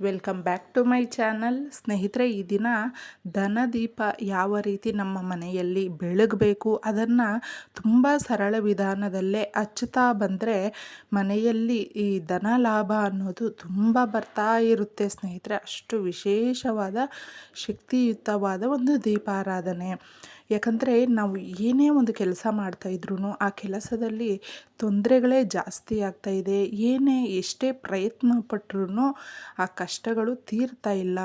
Welcome back to my channel. ಸ್ನೇಹಿತರೆ, ಈ ದಿನ ದನದೀಪ ಯಾವ ರೀತಿ ನಮ್ಮ ಮನೆಯಲ್ಲಿ ಬೆಳಗಬೇಕು ಅದನ್ನು ತುಂಬ ಸರಳ ವಿಧಾನದಲ್ಲೇ ಹಚ್ಚುತ್ತಾ ಬಂದರೆ ಮನೆಯಲ್ಲಿ ಈ ಧನ ಲಾಭ ಅನ್ನೋದು ತುಂಬ ಬರ್ತಾ ಇರುತ್ತೆ ಸ್ನೇಹಿತರೆ. ಅಷ್ಟು ವಿಶೇಷವಾದ ಶಕ್ತಿಯುತವಾದ ಒಂದು ದೀಪಾರಾಧನೆ. ಯಾಕಂದರೆ ನಾವು ಏನೇ ಒಂದು ಕೆಲಸ ಮಾಡ್ತಾಯಿದ್ರು ಆ ಕೆಲಸದಲ್ಲಿ ತೊಂದರೆಗಳೇ ಜಾಸ್ತಿ ಆಗ್ತಾಯಿದೆ ಏನೇ ಎಷ್ಟೇ ಪ್ರಯತ್ನ ಪಟ್ಟರೂ ಆ ಕಷ್ಟಗಳು ತೀರ್ತಾ ಇಲ್ಲ.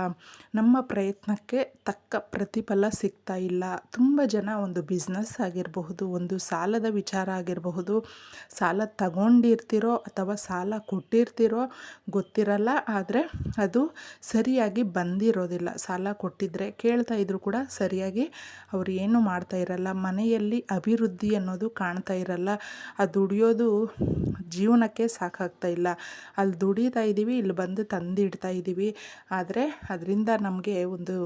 ನಮ್ಮ ಪ್ರಯತ್ನಕ್ಕೆ ತಕ್ಕ ಪ್ರತಿಫಲ ಸಿಗ್ತಾ ಇಲ್ಲ. ತುಂಬ ಜನ ಒಂದು ಬಿಸ್ನೆಸ್ ಆಗಿರಬಹುದು, ಒಂದು ಸಾಲದ ವಿಚಾರ ಆಗಿರಬಹುದು, ಸಾಲ ತಗೊಂಡಿರ್ತಿರೋ ಅಥವಾ ಸಾಲ ಕೊಟ್ಟಿರ್ತಿರೋ ಗೊತ್ತಿರಲ್ಲ. ಆದರೆ ಅದು ಸರಿಯಾಗಿ ಬಂದಿರೋದಿಲ್ಲ. ಸಾಲ ಕೊಟ್ಟಿದ್ದರೆ ಕೇಳ್ತಾ ಇದ್ರು ಕೂಡ ಸರಿಯಾಗಿ ಅವ್ರು ಏನು ಮಾಡ್ತಾ ಇರಲ್ಲ, ಮನೆಯಲ್ಲಿ ಅಭಿವೃದ್ಧಿ ಅನ್ನೋದು ಕಾಣ್ತಾ ಇರಲ್ಲ, ಆ ದುಡಿಯೋದು ಜೀವನಕ್ಕೆ ಸಾಕಾಗ್ತಾ ಇಲ್ಲ. ಅಲ್ಲಿ ದುಡಿತಾ ಇದ್ದೀವಿ, ಇಲ್ಲಿ ಬಂದು ತಂದಿಡ್ತಾ ಇದ್ದೀವಿ. ಆದರೆ ಅದರಿಂದ ನಮಗೆ ಒಂದು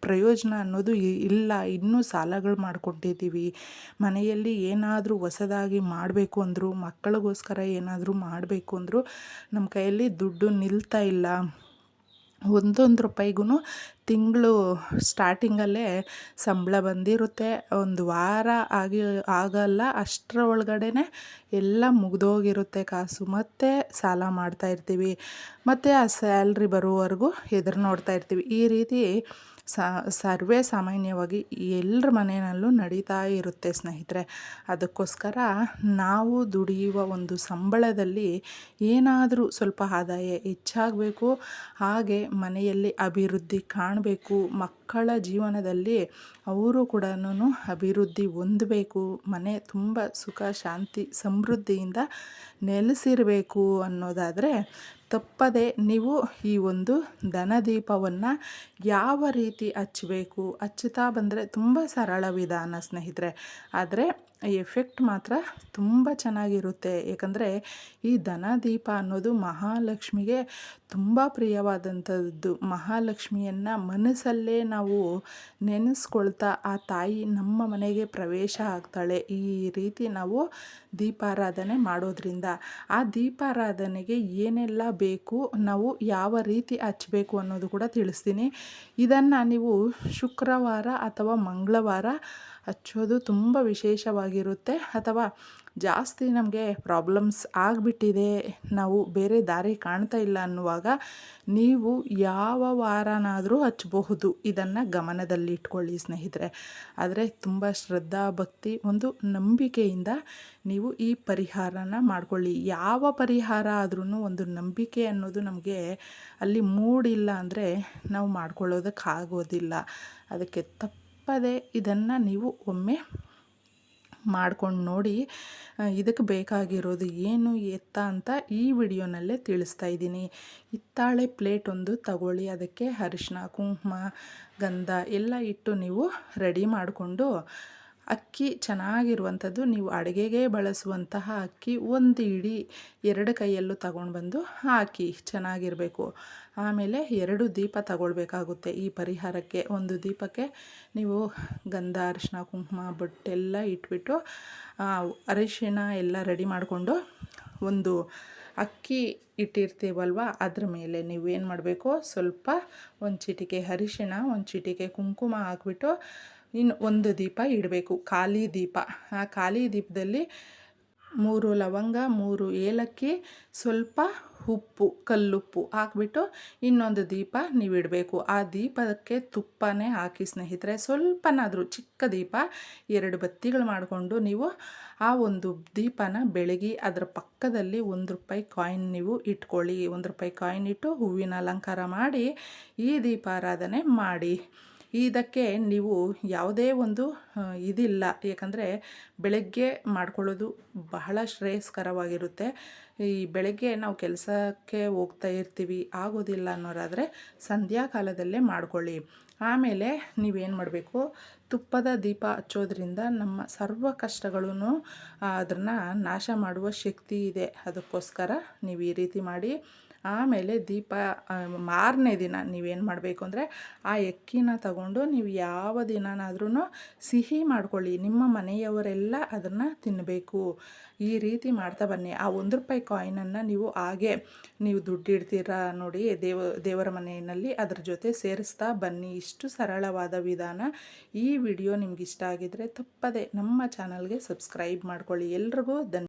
ಪ್ರಯೋಜನ ಅನ್ನೋದು ಇಲ್ಲ. ಇನ್ನೂ ಸಾಲಗಳು ಮಾಡ್ಕೊಂಡಿದ್ದೀವಿ. ಮನೆಯಲ್ಲಿ ಏನಾದರೂ ಹೊಸದಾಗಿ ಮಾಡಬೇಕು ಅಂದರೂ, ಮಕ್ಕಳಿಗೋಸ್ಕರ ಏನಾದರೂ ಮಾಡಬೇಕು ಅಂದರೂ ನಮ್ಮ ಕೈಯಲ್ಲಿ ದುಡ್ಡು ನಿಲ್ತಾ ಇಲ್ಲ. ಒಂದೊಂದು ರೂಪಾಯಿಗೂ ತಿಂಗಳು ಸ್ಟಾರ್ಟಿಂಗಲ್ಲೇ ಸಂಬಳ ಬಂದಿರುತ್ತೆ. ಒಂದು ವಾರ ಆಗಿ ಆಗಲ್ಲ ಅಷ್ಟರ ಒಳಗಡೆ ಎಲ್ಲ ಮುಗಿದೋಗಿರುತ್ತೆ ಕಾಸು. ಮತ್ತು ಸಾಲ ಮಾಡ್ತಾ ಇರ್ತೀವಿ. ಮತ್ತು ಆ ಸ್ಯಾಲ್ರಿ ಬರೋವರೆಗೂ ಎದುರು ನೋಡ್ತಾ ಇರ್ತೀವಿ. ಈ ರೀತಿ ಸರ್ವೇ ಸಾಮಾನ್ಯವಾಗಿ ಎಲ್ಲರ ಮನೆಯಲ್ಲೂ ನಡೀತಾ ಇರುತ್ತೆ ಸ್ನೇಹಿತರೆ. ಅದಕ್ಕೋಸ್ಕರ ನಾವು ದುಡಿಯುವ ಒಂದು ಸಂಬಳದಲ್ಲಿ ಏನಾದರೂ ಸ್ವಲ್ಪ ಆದಾಯ ಹೆಚ್ಚಾಗಬೇಕು. ಹಾಗೆ ಮನೆಯಲ್ಲಿ ಅಭಿವೃದ್ಧಿ ಕಾಣಬೇಕು. ಮಕ್ಕಳ ಜೀವನದಲ್ಲಿ ಅವರು ಕೂಡ ಅಭಿವೃದ್ಧಿ ಹೊಂದಬೇಕು. ಮನೆ ತುಂಬ ಸುಖ, ಶಾಂತಿ, ಸಮೃದ್ಧಿಯಿಂದ ನೆಲೆಸಿರಬೇಕು ಅನ್ನೋದಾದರೆ ತಪ್ಪದೆ ನೀವು ಈ ಒಂದು ದನದೀಪವನ್ನು ಯಾವ ರೀತಿ ಹಚ್ಚಬೇಕು ಹಚ್ಚುತ್ತಾ ಬಂದರೆ ತುಂಬ ಸರಳ ವಿಧಾನ ಸ್ನೇಹಿತರೆ. ಆದರೆ ಎಫೆಕ್ಟ್ ಮಾತ್ರ ತುಂಬ ಚೆನ್ನಾಗಿರುತ್ತೆ. ಏಕೆಂದರೆ ಈ ದನದೀಪ ಅನ್ನೋದು ಮಹಾಲಕ್ಷ್ಮಿಗೆ ತುಂಬ ಪ್ರಿಯವಾದಂಥದ್ದು. ಮಹಾಲಕ್ಷ್ಮಿಯನ್ನು ಮನಸ್ಸಲ್ಲೇ ನಾವು ನೆನೆಸ್ಕೊಳ್ತಾ ಆ ತಾಯಿ ನಮ್ಮ ಮನೆಗೆ ಪ್ರವೇಶ ಆಗ್ತಾಳೆ. ಈ ರೀತಿ ನಾವು ದೀಪಾರಾಧನೆ ಮಾಡೋದ್ರಿಂದ. ಆ ದೀಪಾರಾಧನೆಗೆ ಏನೆಲ್ಲ ಬೇಕು, ನಾವು ಯಾವ ರೀತಿ ಹಚ್ಚಬೇಕು ಅನ್ನೋದು ಕೂಡ ತಿಳಿಸ್ತೀನಿ. ಇದನ್ನು ನೀವು ಶುಕ್ರವಾರ ಅಥವಾ ಮಂಗಳವಾರ ಹಚ್ಚೋದು ತುಂಬ ವಿಶೇಷವಾಗಿರುತ್ತೆ ಅಥವಾ ಜಾಸ್ತಿ ನಮಗೆ ಪ್ರಾಬ್ಲಮ್ಸ್ ಆಗಿಬಿಟ್ಟಿದೆ, ನಾವು ಬೇರೆ ದಾರಿ ಕಾಣ್ತಾ ಇಲ್ಲ ಅನ್ನುವಾಗ ನೀವು ಯಾವ ವಾರನಾದರೂ ಹಚ್ಚಬಹುದು. ಇದನ್ನು ಗಮನದಲ್ಲಿ ಇಟ್ಕೊಳ್ಳಿ ಸ್ನೇಹಿತರೆ. ಆದರೆ ತುಂಬ ಶ್ರದ್ಧಾ ಭಕ್ತಿ ಒಂದು ನಂಬಿಕೆಯಿಂದ ನೀವು ಈ ಪರಿಹಾರನ ಮಾಡ್ಕೊಳ್ಳಿ. ಯಾವ ಪರಿಹಾರ ಆದ್ರೂ ಒಂದು ನಂಬಿಕೆ ಅನ್ನೋದು ನಮಗೆ ಅಲ್ಲಿ ಮೂಡಿಲ್ಲ ಅಂದರೆ ನಾವು ಮಾಡ್ಕೊಳ್ಳೋದಕ್ಕಾಗೋದಿಲ್ಲ. ಅದಕ್ಕೆ ತಪ್ಪದೆ ಇದನ್ನು ನೀವು ಒಮ್ಮೆ ಮಾಡ್ಕೊಂಡು ನೋಡಿ ಇದಕ್ಕೆ ಬೇಕಾಗಿರೋದು ಏನು ಎತ್ತ ಅಂತ ಈ ವಿಡಿಯೋನಲ್ಲೇ ತಿಳಿಸ್ತಾ ಇದ್ದೀನಿ. ಹಿತ್ತಾಳೆ ಪ್ಲೇಟ್ ಒಂದು ತಗೊಳ್ಳಿ, ಅದಕ್ಕೆ ಅರಿಶಿನ, ಕುಂಕುಮ, ಗಂಧ ಎಲ್ಲ ಇಟ್ಟು ನೀವು ರೆಡಿ ಮಾಡಿಕೊಂಡು ಅಕ್ಕಿ ಚೆನ್ನಾಗಿರುವಂಥದ್ದು ನೀವು ಅಡುಗೆಗೆ ಬಳಸುವಂತಹ ಅಕ್ಕಿ ಒಂದು ಇಡೀ ಎರಡು ಕೈಯಲ್ಲೂ ತಗೊಂಡು ಬಂದು ಹಾಕಿ ಚೆನ್ನಾಗಿರಬೇಕು. ಆಮೇಲೆ ಎರಡು ದೀಪ ತಗೊಳ್ಬೇಕಾಗುತ್ತೆ ಈ ಪರಿಹಾರಕ್ಕೆ. ಒಂದು ದೀಪಕ್ಕೆ ನೀವು ಗಂಧ ಅರಿಶಿನ ಕುಂಕುಮ, ಬೊಟ್ಟೆಲ್ಲ ಇಟ್ಬಿಟ್ಟು ಅರಿಶಿಣ ಎಲ್ಲ ರೆಡಿ ಮಾಡಿಕೊಂಡು ಒಂದು ಅಕ್ಕಿ ಇಟ್ಟಿರ್ತೀವಲ್ವ, ಅದ್ರ ಮೇಲೆ ನೀವೇನು ಮಾಡಬೇಕು? ಸ್ವಲ್ಪ ಒಂದು ಚಿಟಿಕೆ ಅರಿಶಿಣ, ಒಂದು ಚಿಟಿಕೆ ಕುಂಕುಮ ಹಾಕ್ಬಿಟ್ಟು ಇನ್ನು ಒಂದು ದೀಪ ಇಡಬೇಕು, ಖಾಲಿ ದೀಪ. ಆ ಖಾಲಿ ದೀಪದಲ್ಲಿ ಮೂರು ಲವಂಗ, ಮೂರು ಏಲಕ್ಕಿ, ಸ್ವಲ್ಪ ಉಪ್ಪು, ಕಲ್ಲುಪ್ಪು ಹಾಕ್ಬಿಟ್ಟು ಇನ್ನೊಂದು ದೀಪ ನೀವು ಇಡಬೇಕು. ಆ ದೀಪಕ್ಕೆ ತುಪ್ಪನೇ ಹಾಕಿ ಸ್ನೇಹಿತರೆ, ಸ್ವಲ್ಪನಾದರೂ ಚಿಕ್ಕ ದೀಪ, ಎರಡು ಬತ್ತಿಗಳು ಮಾಡಿಕೊಂಡು ನೀವು ಆ ಒಂದು ದೀಪನ ಬೆಳಗಿ ಅದರ ಪಕ್ಕದಲ್ಲಿ ಒಂದು ರೂಪಾಯಿ ಕಾಯಿನ್ ನೀವು ಇಟ್ಕೊಳ್ಳಿ. ಒಂದು ರೂಪಾಯಿ ಕಾಯಿನ್ ಇಟ್ಟು ಹೂವಿನ ಅಲಂಕಾರ ಮಾಡಿ ಈ ದೀಪಾರಾಧನೆ ಮಾಡಿ. ಇದಕ್ಕೆ ನೀವು ಯಾವುದೇ ಒಂದು ಇದಿಲ್ಲ. ಏಕೆಂದರೆ ಬೆಳಗ್ಗೆ ಮಾಡ್ಕೊಳ್ಳೋದು ಬಹಳ ಶ್ರೇಯಸ್ಕರವಾಗಿರುತ್ತೆ. ಈ ಬೆಳಗ್ಗೆ ನಾವು ಕೆಲಸಕ್ಕೆ ಹೋಗ್ತಾ ಇರ್ತೀವಿ, ಆಗೋದಿಲ್ಲ ಅನ್ನೋರಾದರೆ ಸಂಧ್ಯಾಕಾಲದಲ್ಲೇ ಮಾಡ್ಕೊಳ್ಳಿ. ಆಮೇಲೆ ನೀವೇನು ಮಾಡಬೇಕು? ತುಪ್ಪದ ದೀಪ ಹಚ್ಚೋದ್ರಿಂದ ನಮ್ಮ ಸರ್ವ ಕಷ್ಟಗಳೂ ಅದನ್ನು ನಾಶ ಮಾಡುವ ಶಕ್ತಿ ಇದೆ. ಅದಕ್ಕೋಸ್ಕರ ನೀವು ಈ ರೀತಿ ಮಾಡಿ ಆಮೇಲೆ ದೀಪ ಮಾರನೇ ದಿನ ನೀವೇನು ಮಾಡಬೇಕು ಅಂದರೆ ಆ ಎಕ್ಕಿನ ತಗೊಂಡು ನೀವು ಯಾವ ದಿನನಾದ್ರೂ ಸಿಹಿ ಮಾಡ್ಕೊಳ್ಳಿ. ನಿಮ್ಮ ಮನೆಯವರೆಲ್ಲ ಅದನ್ನು ತಿನ್ನಬೇಕು ಈ ರೀತಿ ಮಾಡ್ತಾ ಬನ್ನಿ. ಆ ಒಂದು ರೂಪಾಯಿ ಕಾಯಿನನ್ನು ನೀವು ಹಾಗೆ ನೀವು ದುಡ್ಡಿಡ್ತೀರಾ ನೋಡಿ ದೇವ, ದೇವರ ಮನೆಯಲ್ಲಿ ಅದರ ಜೊತೆ ಸೇರಿಸ್ತಾ ಬನ್ನಿ. ಇಷ್ಟು ಸರಳವಾದ ವಿಧಾನ. ಈ ವಿಡಿಯೋ ನಿಮ್ಗೆ ಇಷ್ಟ ಆಗಿದ್ರೆ ತಪ್ಪದೆ ನಮ್ಮ ಚಾನಲ್ಗೆ ಸಬ್ಸ್ಕ್ರೈಬ್ ಮಾಡ್ಕೊಳ್ಳಿ. ಎಲ್ರಿಗೂ ಧನ್ಯ